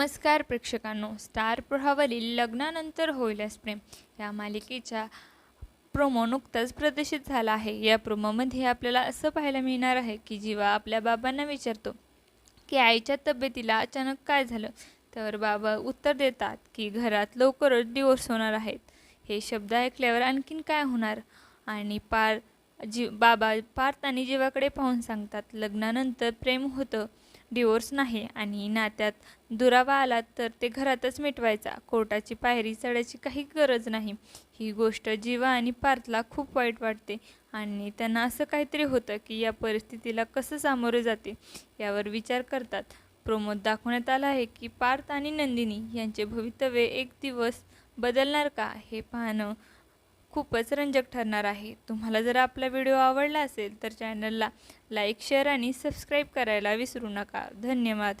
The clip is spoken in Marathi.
नमस्कार प्रेक्षकांनो. स्टार प्रहावरील लग्नानंतर होईलच प्रेम. या मालिकेच्या प्रोमो नुकताच प्रदर्शित झाला आहे. या प्रोमोमध्ये आपल्याला असं पाहायला मिळणार आहे की जीवा आपल्या बाबांना विचारतो की आईच्या तब्येतीला अचानक काय झालं? तर बाबा उत्तर देतात की घरात लवकरच डिवोर्स होणार आहेत हे शब्द ऐकल्यावर आणखीन काय होणार? आणि पार जी बाबा पार्थ आणि जीवाकडे पाहून सांगतात लग्नानंतर प्रेम होतं. डिवोर्स नाही आणि नात्यात दुरावा आला तर ते घरातच मिटवायचा. कोर्टाची पायरी चढायची काही गरज नाही. ही गोष्ट जीवा आणि पार्थला खूप वाईट वाटते आणि त्यांना असं काहीतरी होतं की या परिस्थितीला कसं सामोरे जाते यावर विचार करतात. प्रोमोद दाखवण्यात आला आहे की पार्थ आणि नंदिनी यांचे भवितव्य एक दिवस बदलणार का हे पाहणं खूपच रंजक ठरणार आहे. तुम्हाला जर आपला व्हिडिओ आवडला असेल तर चॅनलला लाईक शेअर आणि सबस्क्राईब करायला विसरू नका. धन्यवाद.